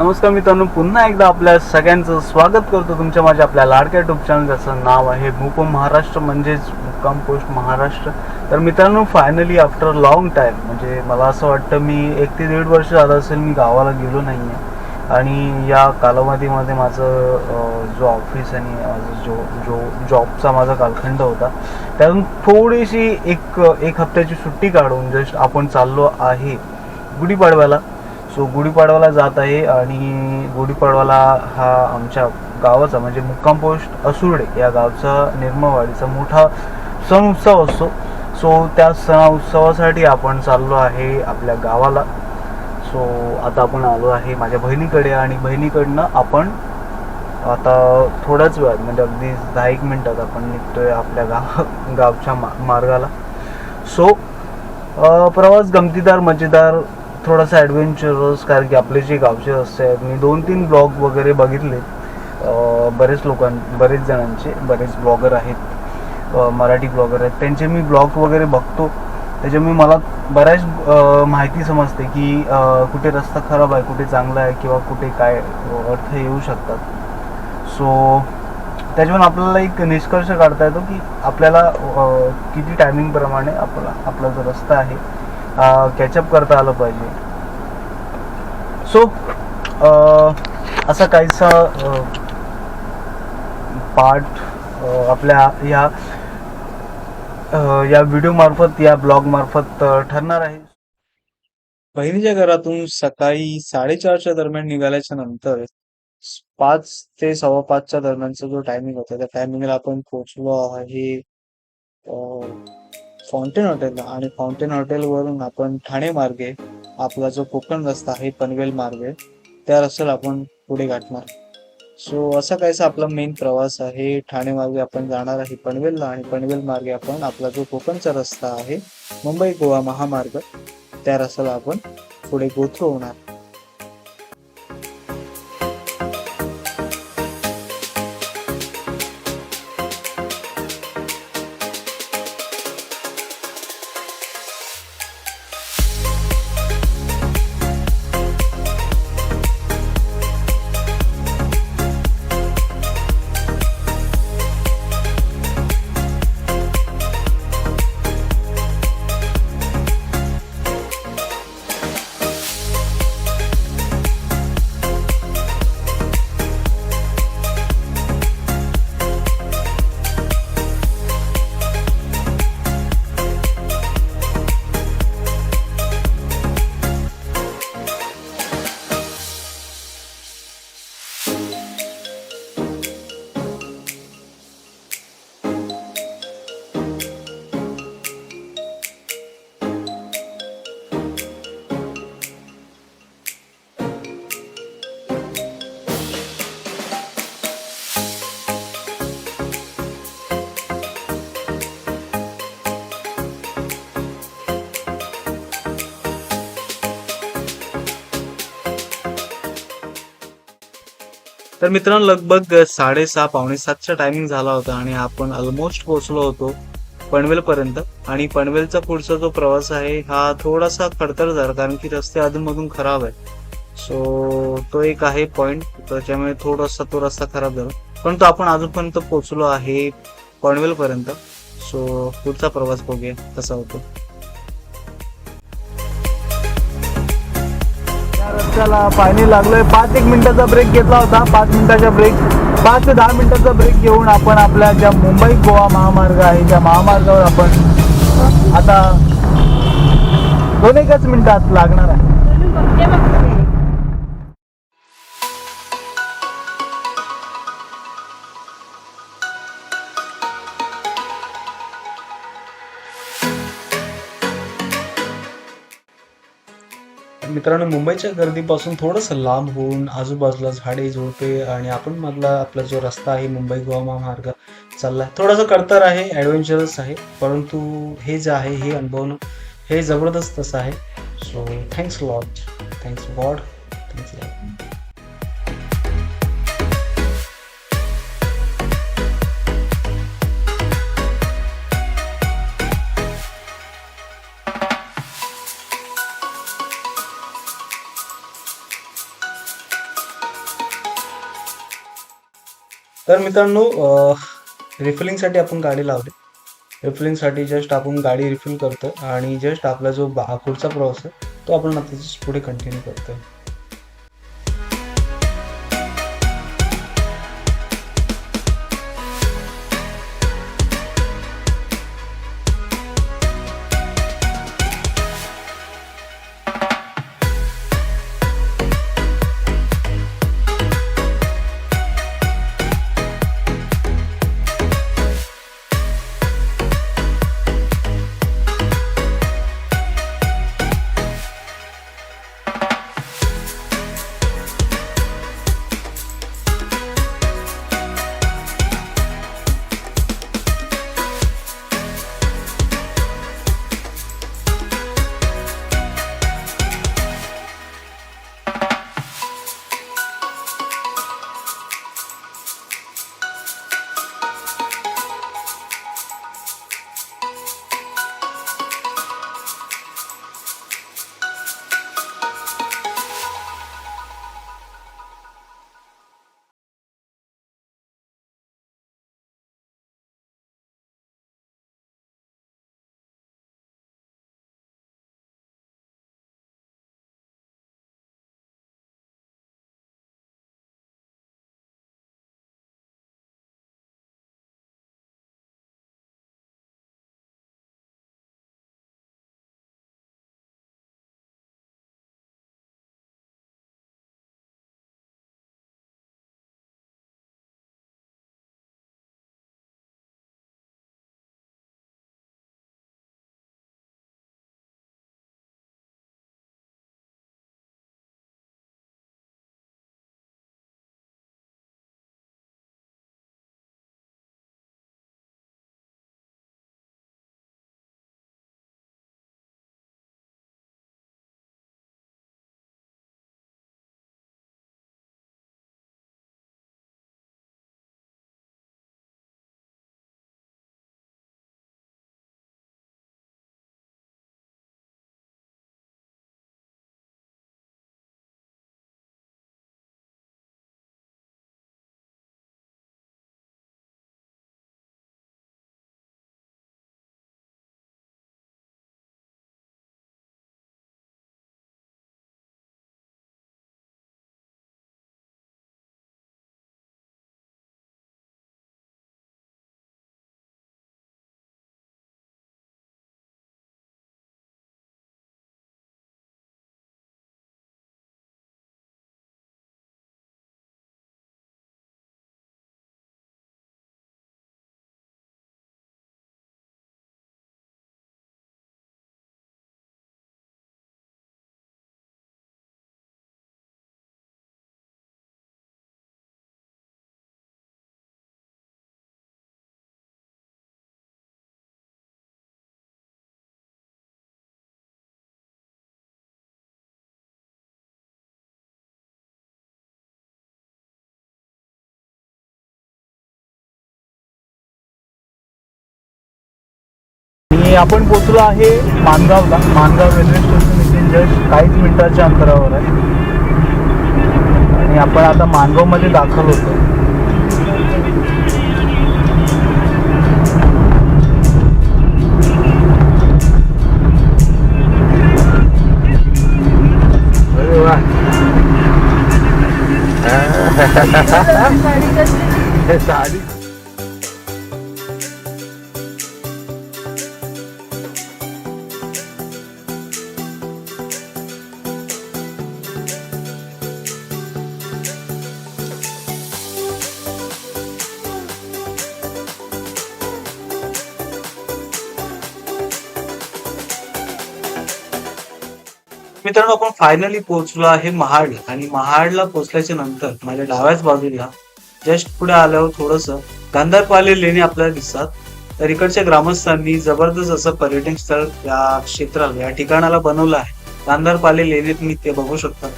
नमस्कार मित्रांनो पुन्हा एकदा आपल्या सगळ्यांचं स्वागत करतो तुमच्या माझ्या आपल्या लाडक्या युट्यूब चॅनल ज्याचं नाव आहे मुकम महाराष्ट्र म्हणजेच मुक्काम पोस्ट महाराष्ट्र. तर मित्रांनो फायनली आफ्टर लॉंग टाईम म्हणजे मला असं वाटतं मी एक ते दीड वर्ष झालं असेल मी गावाला गेलो नाही आहे आणि या कालावधीमध्ये माझं जो ऑफिस आणि जो जो जॉबचा माझा कालखंड होता त्यातून थोडीशी एक एक हप्त्याची सुट्टी काढून जस्ट आपण चाललो आहे गुढीपाडव्याला. सो गुढीपाडवाला जात आहे आणि गुढीपाडवाला हा आमच्या गावाचा म्हणजे मुक्काम पोस्ट असुर्डे या गावचा निर्मवाडीचा मोठा सण उत्सव असतो. सो त्या सण उत्सवासाठी आपण चाललो आहे आपल्या गावाला. सो आता आपण आलो आहे माझ्या बहिणीकडे आणि बहिणीकडनं आपण आता थोड्याच वेळात म्हणजे अगदी दहा एक मिनटात आपण निघतोय आपल्या गाव गावच्या मा मार्गाला. सो प्रवास गमतीदार मजेदार थोडासा ॲडव्हेंचरस कारण की आपले जे गावचे रस्ते आहेत मी दोन तीन ब्लॉग वगैरे बघितले. बरेच लोकां बरेच जणांचे बरेच ब्लॉगर आहेत. मराठी ब्लॉगर आहेत. त्यांचे मी ब्लॉग वगैरे बघतो. त्याच्यामुळे मला बऱ्याच माहिती समजते की कुठे रस्ता खराब आहे कुठे चांगला आहे किंवा कुठे काय अर्थ येऊ शकतात. सो त्याच्यावरून आपल्याला एक निष्कर्ष काढता येतो की आपल्याला किती टायमिंगप्रमाणे आपला आपला जो रस्ता आहे कॅचअप करता आलं पाहिजे. सो असा काहीसा पार्ट आपल्या या या व्हिडिओ मार्फत या ब्लॉग मार्फत ठरणार आहे. बहिणीच्या घरातून सकाळी साडेचारच्या दरम्यान निघाल्याच्या नंतर पाच ते सव्वा पाचच्या दरम्यानचा जो टायमिंग होता त्या टायमिंगला आपण पोहोचलो आहे फाउंटेन हॉटेलला आणि फाउंटेन हॉटेलवरून आपण ठाणे मार्गे आपला जो कोकण रस्ता आहे पनवेल मार्गे त्या रस्त्याला आपण पुढे गाठणार. सो असा काहीसा आपला मेन प्रवास आहे. ठाणे मार्गे आपण जाणार आहे पनवेलला आणि पनवेल मार्गे आपण आपला जो कोकणचा रस्ता आहे मुंबई गोवा महामार्ग त्या रस्त्याला आपण पुढे गोथरू होणार. तर मित्रांनो लगभग साडेसहा पावणे सातचा टायमिंग झाला होता आणि आपण ऑलमोस्ट पोहोचलो होतो पनवेल पर्यंत. आणि पनवेलचा पुढचा जो प्रवास आहे हा थोडासा खडतर झाला कारण की रस्ते अधूनमधून खराब आहे सो तो एक आहे पॉइंट त्याच्यामुळे थोडासा तो रस्ता खराब झाला. परंतु आपण अजूनपर्यंत पोहोचलो आहे पनवेल पर्यंत. सो पुढचा प्रवास बघूया कसा होतो. या पाणी लागलोय. पाच एक मिनिटाचा ब्रेक घेतला होता. पाच मिनिटाचा ब्रेक पाच ते दहा मिनिटाचा ब्रेक घेऊन आपण आपल्या ज्या मुंबई गोवा महामार्ग आहे त्या महामार्गावर आपण आता दोन एकच मिनिटात लागणार आहे. मित्रांनो मुंबईच्या गर्दीपासून थोडंसं लांब होऊन आजूबाजूला झाडे झुडपे आणि आपण मधला आपला जो रस्ता आहे मुंबई गोवा महामार्ग चालला आहे थोडंसं कडतर आहे ॲडव्हेंचरस आहे परंतु हे जे आहे हे अनुभवणं हे जबरदस्त असं आहे. So thanks lot thanks God thanks lot तर मित्रांनो रिफिलिंगसाठी आपण गाडी लावली. रिफिलिंगसाठी जस्ट आपण गाडी रिफिल करतो आणि जस्ट आपला जो बा पुढचा प्रवास आहे तो आपण आता पुढे कंटिन्यू करतोय. आणि आपण पोचलो आहे मानगावला मानगाव रेल्वे स्टेशन इथे जस्ट काहीच मिनिटाच्या अंतरावर आहे. आणि आपण आता मानगावमध्ये दाखल होतो. हे साडी. मित्रांनो आपण फायनली पोहोचलो आहे महाडला. आणि महाडला पोहोचल्याच्या नंतर माझ्या डाव्याच बाजूला जस्ट पुढे आल्यावर थोडस गांधारपाले लेणे आपल्याला दिसतात. तर इकडच्या ग्रामस्थांनी जबरदस्त असं पर्यटन स्थळ या क्षेत्राला या ठिकाणाला बनवलं आहे. गांधारपाले लेणे तुम्ही ते बघू शकता.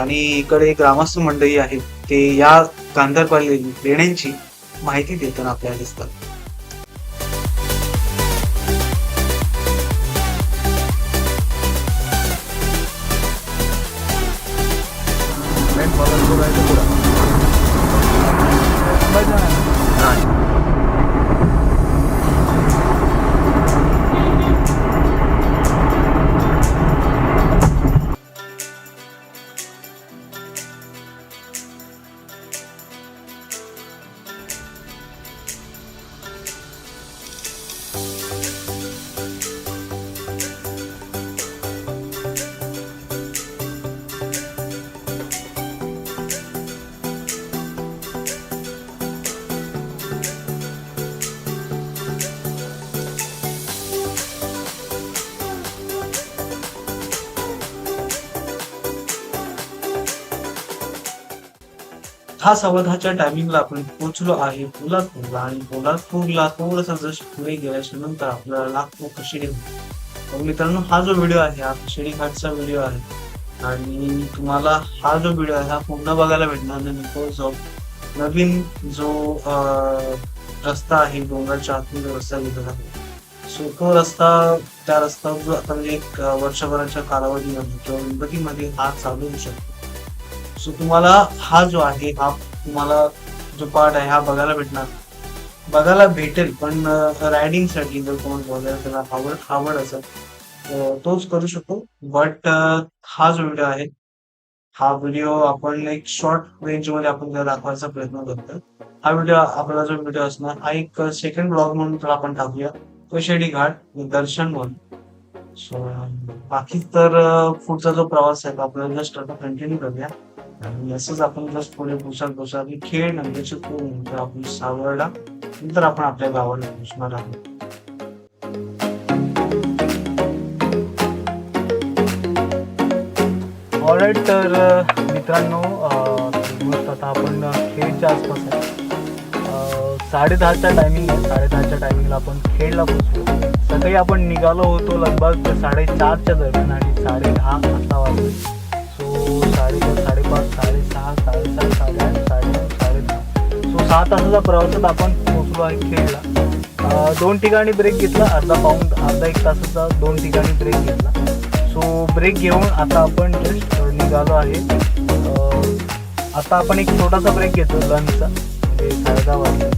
आणि इकडे ग्रामस्थ मंडळी आहेत ते या गांधारपाले लेण्यांची माहिती देताना आपल्याला दिसतात. हा सव्वा दहाच्या टायमिंगला आपण पोहोचलो आहे. पोलादपूरला आणि पोलादपूरला थोडस जस्ट पुढे गेल्याच्यानंतर आपल्याला लागतो कशिडी मित्रांनो हा जो व्हिडिओ आहे हा कशिडी घाटचा व्हिडिओ आहे. आणि तुम्हाला हा जो व्हिडिओ आहे हा पुन्हा बघायला भेटणार नाही. बिकॉज ऑफ नवीन जो रस्ता आहे डोंगरच्या आतून जो रस्ता गेलेला आहे सो तो रस्ता त्या रस्त्यावर आता म्हणजे एक वर्षभराच्या कालावधीमध्ये किंवा गणपतीमध्ये हा चालू होऊ शकतो. सो तुम्हाला हा जो आहे हा तुम्हाला जो पार्ट आहे हा बघायला भेटणार. बघायला भेटेल पण रायडिंगसाठी जर कोण वगैरे त्याला आवड आवड असेल. तोच करू शकतो. बट हा जो व्हिडिओ आहे हा व्हिडिओ आपण एक शॉर्ट रेंजमध्ये आपण त्याला दाखवायचा प्रयत्न करतो हा व्हिडिओ आपला जो व्हिडिओ असणार हा एक सेकंड ब्लॉग म्हणून त्याला आपण टाकूया. कशेडी घाट दर्शन म्हणून. सो बाकी तर पुढचा जो प्रवास आहे तो आपल्याला जस्ट आता कंटिन्यू करूया. आणि असंच आपण जर पुढे पुसाल पुसाल की खेळ नंतर तो नंतर आपण सावरला नंतर आपण आपल्या गावाला पोहोचणार आहोत. ऑलराईट तर मित्रांनो आता आपण खेळच्या आसपास आहे. साडेदहाच्या टायमिंग आहे. साडेदहाच्या टायमिंगला आपण खेळला पोहोचलो. सकाळी आपण निघालो होतो लगभग साडेचारच्या दरम्यान आणि साडेदहा आता वाजले. साडेचार साडेपाच साडेसहा साडेसात साडेआठ साडेनऊ साडेदहा सो सहा तासाचा प्रवासात आपण पोहोचलो आहे खेळला दोन ठिकाणी ब्रेक घेतला अर्धा पाऊंड अर्धा एक तासाचा दोन ठिकाणी ब्रेक घेतला. सो ब्रेक घेऊन आता आपण जस्ट निघालो आहे. आता आपण एक छोटासा ब्रेक घेतो लंचचा म्हणजे साडेदहा वाजता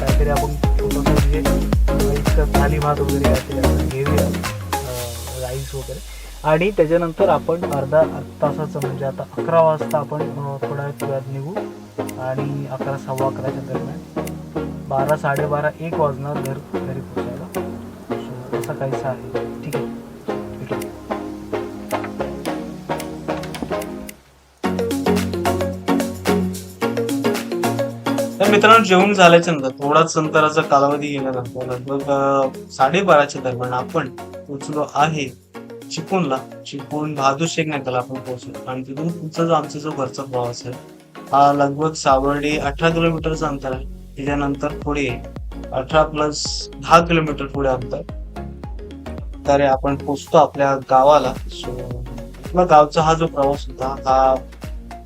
काहीतरी आपण छोटंसं म्हणजे एक थाली भात वगैरे काहीतरी आपण घेऊया. राईस वगैरे. आणि त्याच्यानंतर आपण अर्धा तासाचं म्हणजे आता अकरा वाजता आपण थोडा वेळ वेळात निघू आणि अकरा सव्वा अकराच्या दरम्यान बारा साडेबारा एक वाजणार घर घरी पोचायला सो असं काहीसं आहे. ठीक आहे. तर मित्रांनो जेवण झाल्याच्यानंतर थोडाच अंतराचा कालावधी गेला लगभग साडेबाराच्या दरम्यान आपण पोचलो आहे. चिपळूणला चिपळूण बहादूर शेख नाक्याला आपण पोहोचलो. आणि तिथून पुढचा जो आमचा जो घरचा प्रवास आहे हा लगभग सावर्डे अठरा किलोमीटरचा अंतर आहे. त्याच्यानंतर पुढे अठरा प्लस दहा किलोमीटर पुढे अंतर. तर आपण पोचतो आपल्या गावाला. सो आपला गावचा हा जो प्रवास होता हा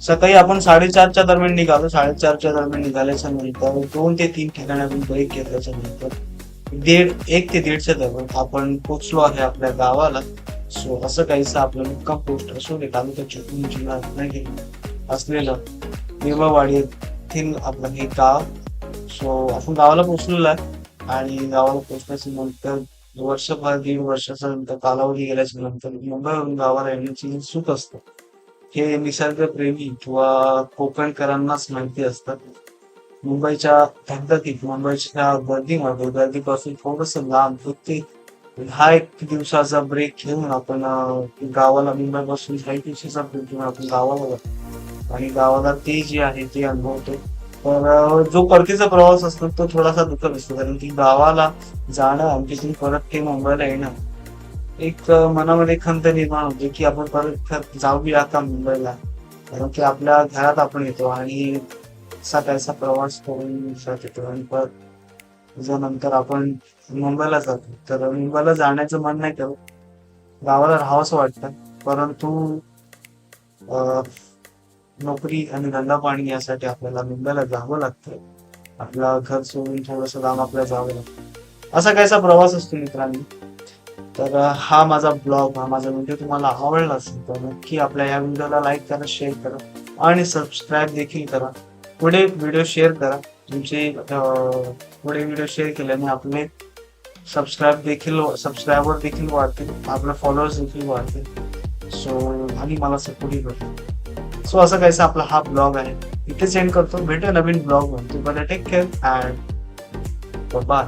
सकाळी आपण साडेचारच्या दरम्यान निघालो. साडेचारच्या दरम्यान निघाल्याच्या नंतर दोन ते तीन ठिकाणी आपण ब्रेक घेतल्याच्या नंतर दीड एक ते दीडच्या दरम्यान आपण पोचलो आहे आपल्या गावाला. सो असं काहीसं आपलं मुक्का पोस्ट असो दे तालुका चिपळूण जिल्हा रत्नागिरी असलेलं निर्मळवाडी येथील आपलं हे गाव. सो आपण गावाला पोहोचलेलो आहे आणि गावाला पोचण्याच्या नंतर वर्षभर दीड वर्षाचा नंतर कालावधी गेल्याच्यानंतर मुंबईवरून गावाला येण्याची सुख असतं. हे निसर्गप्रेमी किंवा कोकणकरांनाच माहिती असतात. मुंबईच्या धगधगीत मुंबईच्या गर्दीमध्ये गर्दीपासून थोडस लांब प्रत्येक हा एक दिवसाचा ब्रेक घेऊन आपण गावाला गावाला मुंबईपासून काही दिवसाचा ब्रेक घेऊन आपण गावाला जातो आणि गावाला ते जे आहे ते अनुभवतो. तर जो परतीचा प्रवास असतो तो थोडासा दुःखद असतो. कारण की गावाला जाणं आणि तिथून परत ते मुंबईला येणं एक मनामध्ये खंत निर्माण होते की आपण परत जाऊया का मुंबईला. कारण की आपल्या घरात आपण येतो आणि असा त्याचा प्रवास करून येतो. आणि परत जर नंतर आपण मुंबईला जातो. तर मुंबईला जाण्याचं मन नाही करत. गावाला राहावंसं वाटतं. परंतु नोकरी आणि धंदा पाणी यासाठी आपल्याला मुंबईला जावं लागतं. आपला घर सोडून थोडस लांब आपल्याला जावं लागतं. असा कायचा प्रवास असतो मित्रांनी. तर हा माझा ब्लॉग हा माझा व्हिडिओ तुम्हाला आवडला असेल तर नक्की आपल्या या व्हिडिओला लाईक करा शेअर करा आणि सबस्क्राईब देखील करा. पुढे व्हिडिओ शेअर करा. तुमचे थोडे व्हिडिओ शेअर केल्याने आपले सबस्क्राईब देखील सबस्क्रायबर देखील वाढतील. आपले फॉलोअर्स देखील वाढतील. सो आणि मला सपोर्टही करतो सो असं काहीसा आपला हा ब्लॉग आहे. इथे सेंड करतो. भेटूया नवीन ब्लॉगमध्ये. Take care and bye